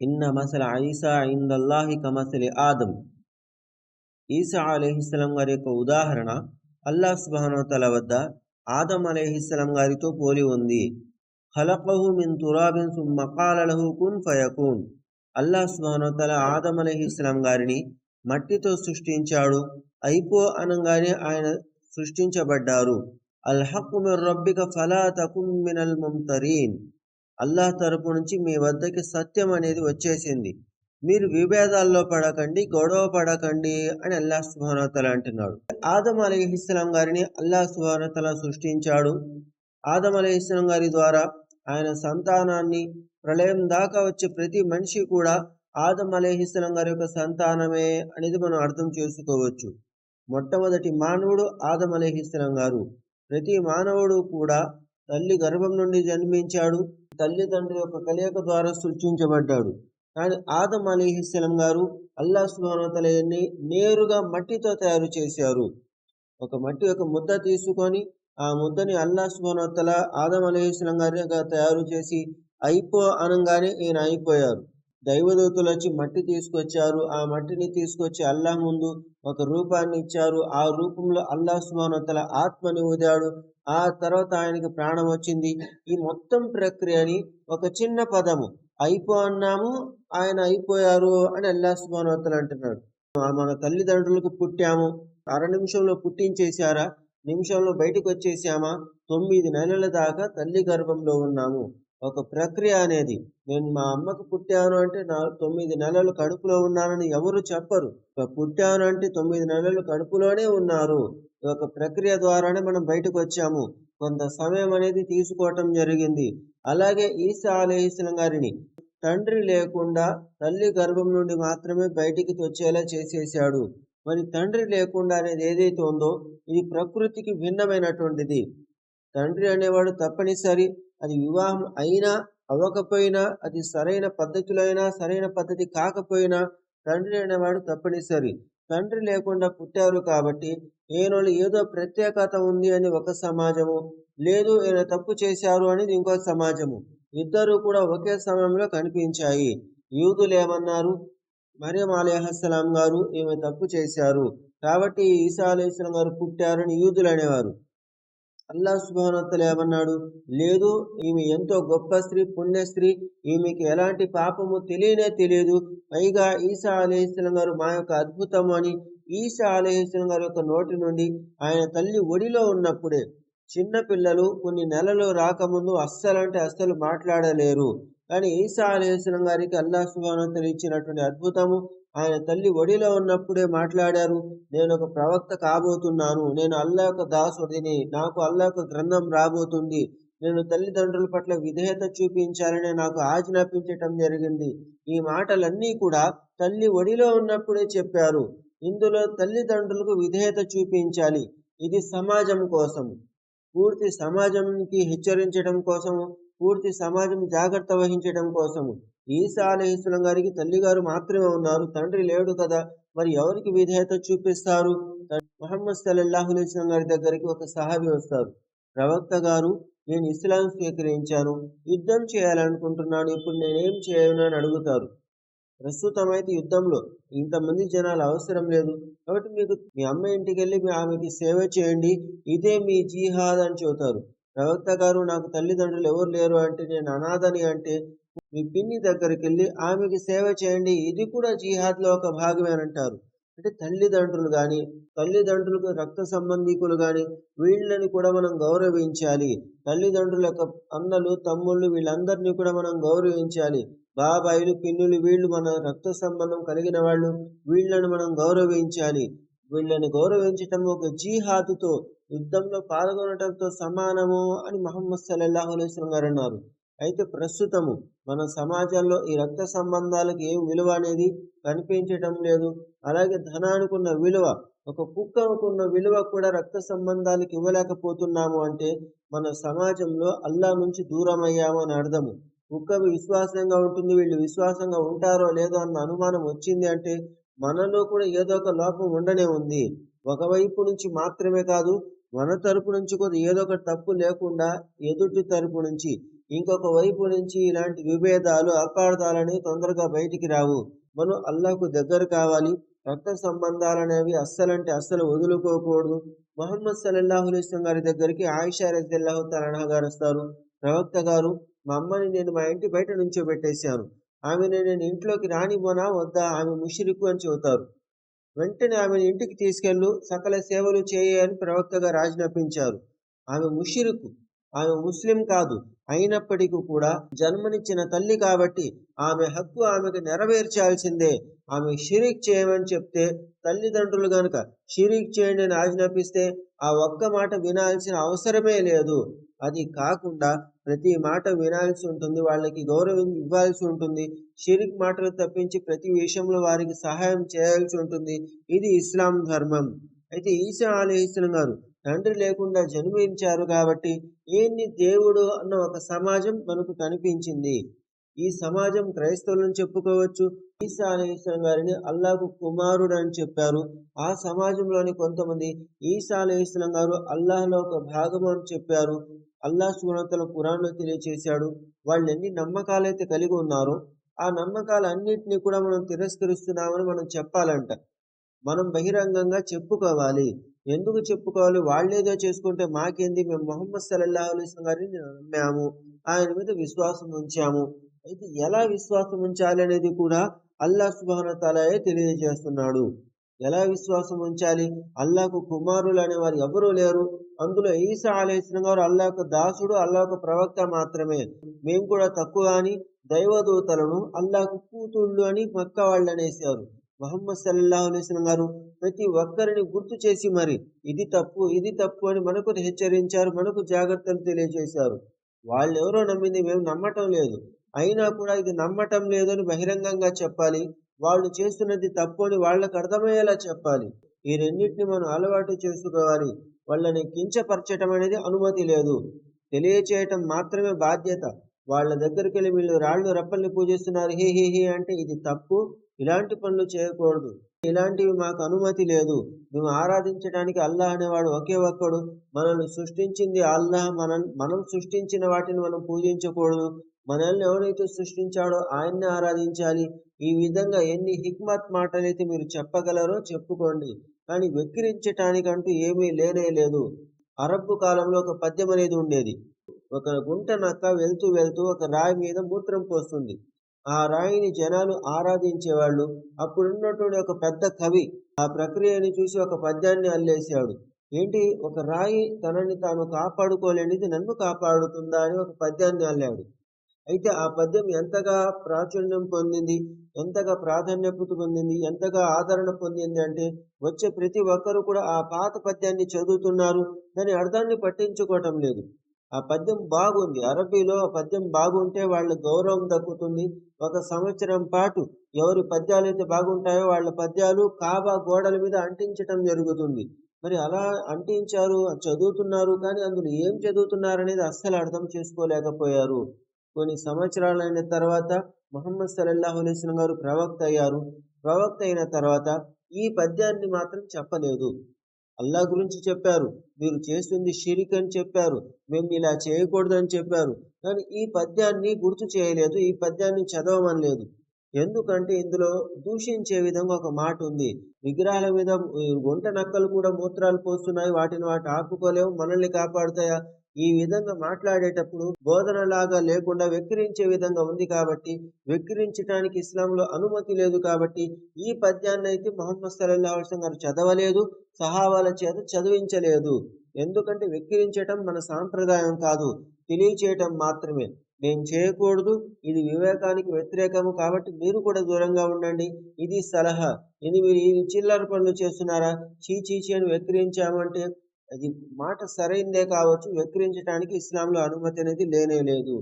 ఇన్న మసల ఐసా ఇందల్లాహి కమసలి ఆదం ఈసా అలీహిస్సలం గారి యొక్క ఉదాహరణ అల్లా సుబానోతల వద్ద ఆదం అలీహిస్సలం గారితో పోలి ఉంది హలకహు మిన్ తురాబిన్ సుమ్మకాలహు కున్ ఫయకూన్ అల్లాహ్ సుబానోతల ఆదం అలీహిస్సలం గారిని మట్టితో సృష్టించాడు అయిపో అనగానే ఆయన సృష్టించబడ్డారు అల్ హక్కు మిర్ రబ్బిక ఫలా తకున్ మినల్ ముంతరీన్ అల్లాహ్ తరపు నుంచి మీ వద్దకి సత్యం అనేది వచ్చేసింది. మీరు విభేదాల్లో పడకండి గొడవ పడకండి అని అల్లాహ్ సుభానతల అంటున్నాడు. ఆదం అలీహిస్లాం గారిని అల్లాహ్ సుభానతల సృష్టించాడు. ఆదం అలీహిస్లాం గారి ద్వారా ఆయన సంతానాన్ని ప్రళయం దాకా వచ్చే ప్రతి మనిషి కూడా ఆదం అలీహిస్లాం గారి యొక్క సంతానమే అనేది మనం అర్థం చేసుకోవచ్చు. మొట్టమొదటి మానవుడు ఆదం అలీహిస్లాం గారు. ప్రతి మానవుడు కూడా తల్లి గర్భం నుండి జన్మించాడు. తల్లిదండ్రుల యొక్క కలయిక ద్వారా సృష్టించబడ్డాడు. కానీ ఆదం అలీహిస్సలం గారు అల్లా సుబానతలయన్ని నేరుగా మట్టితో తయారు చేశారు. ఒక మట్టి యొక్క ముద్ద తీసుకొని ఆ ముద్దని అల్లా సుబానతల ఆదం అలీహిస్సలం గారిగా తయారు చేసి అయిపో అనగానే ఈయన అయిపోయారు. దైవదూతలు వచ్చి మట్టి తీసుకొచ్చారు. ఆ మట్టిని తీసుకొచ్చి అల్లాహ్ ముందు ఒక రూపాన్ని ఇచ్చారు. ఆ రూపంలో అల్లాహ్ సుబానతల ఆత్మని ఊదాడు. ఆ తర్వాత ఆయనకి ప్రాణం వచ్చింది. ఈ మొత్తం ప్రక్రియని ఒక చిన్న పదము. అయిపో అన్నాము ఆయన అయిపోయారు అని అల్లా సుబానోత్తలు అంటున్నాడు. మన తల్లిదండ్రులకు పుట్టాము. అర నిమిషంలో పుట్టించేశారా? నిమిషంలో బయటకు వచ్చేసామా? తొమ్మిది నెలల దాకా తల్లి గర్భంలో ఉన్నాము. ఒక ప్రక్రియ అనేది. నేను మా అమ్మకు పుట్టాను అంటే నా తొమ్మిది నెలలు కడుపులో ఉన్నానని ఎవరు చెప్పరు. పుట్టాను అంటే తొమ్మిది నెలలు కడుపులోనే ఉన్నారు. ఒక ప్రక్రియ ద్వారానే మనం బయటకు వచ్చాము. కొంత సమయం అనేది తీసుకోవటం జరిగింది. అలాగే ఈసా అలహిస్లం గారిని తండ్రి లేకుండా తల్లి గర్భం నుండి మాత్రమే బయటికి వచ్చేలా చేసేసాడు మరి తండ్రి లేకుండా అనేది ఏదైతే ఉందో ఇది ప్రకృతికి భిన్నమైనటువంటిది. తండ్రి అనేవాడు తప్పనిసరి అది వివాహం అయినా అవ్వకపోయినా అది సరైన పద్ధతులైనా సరైన పద్ధతి కాకపోయినా తండ్రి అనేవాడు తప్పనిసరి. తండ్రి లేకుండా పుట్టారు కాబట్టి ఈయనలో ఏదో ప్రత్యేకత ఉంది అని ఒక సమాజము లేదు ఈయన తప్పు చేశారు అనేది ఇంకొక సమాజము. ఇద్దరు కూడా ఒకే సమయంలో కనిపించాయి. యూదులు ఏమన్నారు? మరియం అలీహస్సలాం గారు ఈమె తప్పు చేశారు. కాబట్టి ఈసా అలీస్లాం గారు పుట్టారని యూదులు అనేవారు. అల్లా సుభానత్తలు ఏమన్నాడు? లేదు ఈమె ఎంతో గొప్ప స్త్రీ పుణ్య స్త్రీ ఈమెకి ఎలాంటి పాపము తెలియనే తెలియదు. పైగా ఈసా అలీస్లం గారు మా యొక్క అద్భుతము అని ఈసా అలీస్లం గారి యొక్క నోటి నుండి ఆయన తల్లి ఒడిలో ఉన్నప్పుడే చిన్న పిల్లలు కొన్ని నెలలు రాకముందు అస్సలంటే అస్సలు మాట్లాడలేరు. కానీ ఈసా అలీస్లం గారికి అల్లా సుభానత్తలు ఇచ్చినటువంటి అద్భుతము ఆయన తల్లి ఒడిలో ఉన్నప్పుడే మాట్లాడారు నేను ఒక ప్రవక్త కాబోతున్నాను నేను అల్లా యొక్క దాసుడిని నాకు అల్లా యొక్క గ్రంథం రాబోతుంది నేను తల్లిదండ్రుల పట్ల విధేయత చూపించాలని నాకు ఆజ్ఞాపించటం జరిగింది. ఈ మాటలన్నీ కూడా తల్లి ఒడిలో ఉన్నప్పుడే చెప్పారు. ఇందులో తల్లిదండ్రులకు విధేయత చూపించాలి. ఇది సమాజం కోసం. పూర్తి సమాజంకి హెచ్చరించడం కోసము పూర్తి సమాజం జాగ్రత్త వహించడం కోసము ఈసా అలహిస్లం గారికి తల్లిగారు మాత్రమే ఉన్నారు. తండ్రి లేడు కదా మరి ఎవరికి విధేయత చూపిస్తారు? మహమ్మద్ సల్లల్లాహు అలైస్లం గారి దగ్గరికి ఒక సహాబి వస్తారు. ప్రవక్త గారు నేను ఇస్లాం స్వీకరించాను యుద్ధం చేయాలనుకుంటున్నాను ఇప్పుడు నేనేం చేయను అని అడుగుతారు. ప్రస్తుతం అయితే యుద్ధంలో ఇంతమంది జనాలు అవసరం లేదు. కాబట్టి మీకు మీ అమ్మ ఇంటికి వెళ్ళి మీ ఆమెకి సేవ చేయండి ఇదే మీ జీహాద్ అని చెబుతారు. ప్రవక్త గారు నాకు తల్లిదండ్రులు ఎవరు లేరు అంటే నేను అనాథని అంటే మీ పిన్ని దగ్గరికి వెళ్ళి ఆమెకి సేవ చేయండి. ఇది కూడా జిహాద్లో ఒక భాగమేనంటారు అంటే తల్లిదండ్రులు కానీ తల్లిదండ్రులకు రక్త సంబంధికులు కానీ వీళ్ళని కూడా మనం గౌరవించాలి. తల్లిదండ్రుల యొక్క అన్నలు తమ్ముళ్ళు వీళ్ళందరినీ కూడా మనం గౌరవించాలి. బాబాయిలు పిన్నులు వీళ్ళు మన రక్త సంబంధం కలిగిన వాళ్ళు వీళ్ళని మనం గౌరవించాలి. వీళ్ళని గౌరవించటం ఒక జీహాదుతో యుద్ధంలో పాల్గొనటంతో సమానము అని మహమ్మద్ సల్లాహు అలైస్లం గారు అన్నారు. అయితే ప్రస్తుతము మన సమాజంలో ఈ రక్త సంబంధాలకు ఏం విలువ అనేది కనిపించటం లేదు. అలాగే ధనానికి విలువ ఒక కుక్కకున్న విలువ కూడా రక్త సంబంధాలకు ఇవ్వలేకపోతున్నాము అంటే మన సమాజంలో అల్లా నుంచి దూరం అయ్యాము అని అర్థము. కుక్క విశ్వాసంగా ఉంటుంది వీళ్ళు విశ్వాసంగా ఉంటారో లేదో అన్న అనుమానం వచ్చింది అంటే మనలో కూడా ఏదో ఒక లోపం ఉండనే ఉంది. ఒకవైపు నుంచి మాత్రమే కాదు మన తరపు నుంచి కూడా ఏదో ఒక తప్పు లేకుండా ఎదుటి తరపు నుంచి ఇంకొక వైపు నుంచి ఇలాంటి విభేదాలు అపార్థాలని తొందరగా బయటికి రావు. మనం అల్లాహకు దగ్గర కావాలి. రక్త సంబంధాలు అనేవి అస్సలంటే అస్సలు వదులుకోకూడదు. మొహమ్మద్ సల్లల్లాహు గారి దగ్గరికి ఆయిషా రజల్లాహు తలహా గారు వస్తారు. ప్రవక్త గారు మా అమ్మని నేను మా ఇంటి బయట నుంచో పెట్టేశాను. ఆమెను నేను ఇంట్లోకి రానివ్వనా? వద్దా? ఆమె ముషిరికు అని చెబుతారు. వెంటనే ఆమెను ఇంటికి తీసుకెళ్ళు. సకల సేవలు చేయని ప్రవక్తగా రాజ్ఞాపించారు ఆమె ముషిరుకు ఆమె ముస్లిం కాదు. అయినప్పటికీ కూడా జన్మనిచ్చిన తల్లి కాబట్టి ఆమె హక్కు ఆమెకు నెరవేర్చాల్సిందే. ఆమె షిరిక్ చేయమని చెప్తే తల్లిదండ్రులు గనుక షిరిక్ చేయండి అని ఆజ్ఞాపిస్తే ఆ ఒక్క మాట వినాల్సిన అవసరమే లేదు. అది కాకుండా ప్రతి మాట వినాల్సి ఉంటుంది వాళ్ళకి గౌరవం ఇవ్వాల్సి ఉంటుంది. షిరిక్ మాటలు తప్పించి ప్రతి విషయంలో వారికి సహాయం చేయాల్సి ఉంటుంది. ఇది ఇస్లాం ధర్మం. అయితే ఈసా అలీస్లం గారు తండ్రి లేకుండా జన్మించారు కాబట్టి ఏంది దేవుడు అన్న ఒక సమాజం మనకు కనిపించింది. ఈ సమాజం క్రైస్తవులను చెప్పుకోవచ్చు. ఈసా అలీస్లం గారిని అల్లాకు కుమారుడు అని చెప్పారు. ఆ సమాజంలోని కొంతమంది ఈసా అలీస్లం గారు అల్లాహ్లో ఒక భాగం అని చెప్పారు. అల్లాహ్ సునతల పురాణంలో తెలియచేశాడు. వాళ్ళు ఎన్ని నమ్మకాలైతే కలిగి ఉన్నారో ఆ నమ్మకాలన్నింటినీ కూడా మనం తిరస్కరిస్తున్నామని మనం చెప్పాలంట. మనం బహిరంగంగా చెప్పుకోవాలి. ఎందుకు చెప్పుకోవాలి? వాళ్ళేదో చేసుకుంటే మాకేంది? మేము మొహమ్మద్ సల్లల్లాహు అలైస్ గారిని నమ్మాము. ఆయన మీద విశ్వాసం ఉంచాము. అయితే ఎలా విశ్వాసం ఉంచాలి అనేది కూడా అల్లాహ్ సుబానతాలయే తెలియజేస్తున్నాడు. ఎలా విశ్వాసం ఉంచాలి? అల్లాకు కుమారులు అనే వారు ఎవరూ లేరు. అందులో ఈసా అలైస్లం గారు అల్లాహకు దాసుడు అల్లాహకు ప్రవక్త మాత్రమే. మేము కూడా తక్కువ అని దైవదూతలను అల్లాకు కూతుళ్ళు అని మక్క వాళ్ళు అనేసారు మహమ్మద్ సల్లాహు అలైస్లం గారు ప్రతి ఒక్కరిని గుర్తు చేసి మరి ఇది తప్పు ఇది తప్పు అని మనకు హెచ్చరించారు మనకు జాగ్రత్తలు తెలియజేశారు. వాళ్ళు ఎవరో నమ్మింది మేము నమ్మటం లేదు. అయినా కూడా ఇది నమ్మటం లేదు అని బహిరంగంగా చెప్పాలి. వాళ్ళు చేస్తున్నది తప్పు అని వాళ్ళకు అర్థమయ్యేలా చెప్పాలి. ఈ రెండింటిని మనం అలవాటు చేసుకోవాలి. వాళ్ళని కించపరచటం అనేది అనుమతి లేదు. తెలియచేయటం మాత్రమే బాధ్యత. వాళ్ళ దగ్గరికి వెళ్ళి వీళ్ళు రాళ్ళు రప్పల్ని పూజిస్తున్నారు. హీ హీ హీ అంటే ఇది తప్పు ఇలాంటి పనులు చేయకూడదు. ఇలాంటివి మాకు అనుమతి లేదు. మేము ఆరాధించడానికి అల్లాహ్ అనేవాడు ఒకే ఒక్కడు. మనల్ని సృష్టించింది అల్లాహ్. మనం మనం సృష్టించిన వాటిని మనం పూజించకూడదు. మనల్ని ఎవరైతే సృష్టించాడో ఆయన్ని ఆరాధించాలి. ఈ విధంగా ఎన్ని హిక్మత్ మాటలైతే మీరు చెప్పగలరో చెప్పుకోండి. కానీ వెక్కిరించటానికంటూ ఏమీ లేనే లేదు. అరబ్బు కాలంలో ఒక పద్యం అనేది ఉండేది. ఒక గుంట నక్క వెళ్తూ వెళ్తూ ఒక రాయి మీద మూత్రం పోస్తుంది. ఆ రాయిని జనాలు ఆరాధించేవాళ్ళు. అప్పుడున్నటువంటి ఒక పెద్ద కవి ఆ ప్రక్రియని చూసి ఒక పద్యాన్ని అల్లేశాడు. ఏంటి? ఒక రాయి తనని తాను కాపాడుకోలేనిది నన్ను కాపాడుతుందా? అని ఒక పద్యాన్ని అల్లాడు. అయితే ఆ పద్యం ఎంతగా ప్రాచుర్యం పొందింది? ఎంతగా ప్రాధాన్యత పొందింది? ఎంతగా ఆదరణ పొందింది అంటే వచ్చే ప్రతి ఒక్కరు కూడా ఆ పాత పద్యాన్ని చదువుతున్నారు. దాని అర్థాన్ని పట్టించుకోవటం లేదు. ఆ పద్యం బాగుంది. అరబీలో ఆ పద్యం బాగుంటే వాళ్ళ గౌరవం దక్కుతుంది. ఒక సంవత్సరం పాటు ఎవరి పద్యాలు అయితే బాగుంటాయో వాళ్ళ పద్యాలు కాబా గోడల మీద అంటించటం జరుగుతుంది. మరి అలా అంటించారు చదువుతున్నారు కానీ అందులో ఏం చదువుతున్నారు అనేది అస్సలు అర్థం చేసుకోలేకపోయారు. కొన్ని సంవత్సరాలైన తర్వాత మొహమ్మద్ సల్లల్లాహు అలైస్లం గారు ప్రవక్త అయ్యారు. ప్రవక్త అయిన తర్వాత ఈ పద్యాన్ని మాత్రం చెప్పలేదు. అల్లా గురించి చెప్పారు. మీరు చేస్తుంది షిరిక్ అని చెప్పారు. మేము ఇలా చేయకూడదని చెప్పారు. కానీ ఈ పద్యాన్ని గుర్తు చేయలేదు. ఈ పద్యాన్ని చదవమనలేదు ఎందుకంటే ఇందులో దూషించే విధంగా ఒక మాట ఉంది. విగ్రహాల మీద గుంట నక్కలు కూడా మూత్రాలు పోస్తున్నాయి. వాటిని వాటి ఆపుకోలేవు. మనల్ని కాపాడుతాయా? ఈ విధంగా మాట్లాడేటప్పుడు బోధనలాగా లేకుండా వెక్కిరించే విధంగా ఉంది కాబట్టి వెక్కిరించడానికి ఇస్లాంలో అనుమతి లేదు కాబట్టి ఈ పద్యాన్ని అయితే మొహమ్మద్ సల్లాహం గారు చదవలేదు సహావాల చేత చదివించలేదు. ఎందుకంటే వెక్కిరించటం మన సాంప్రదాయం కాదు తెలియచేయటం మాత్రమే. నేను చేయకూడదు ఇది వివేకానికి వ్యతిరేకము కాబట్టి మీరు కూడా దూరంగా ఉండండి. ఇది సలహా. ఇది మీరు ఈ చిల్లర పనులు చేస్తున్నారా? చీచీచి అని వెక్కిరించామంటే అది మాట సరైందే కావచ్చు వెక్కిరించడానికి ఇస్లాంలో అనుమతి అనేది లేనే లేదు.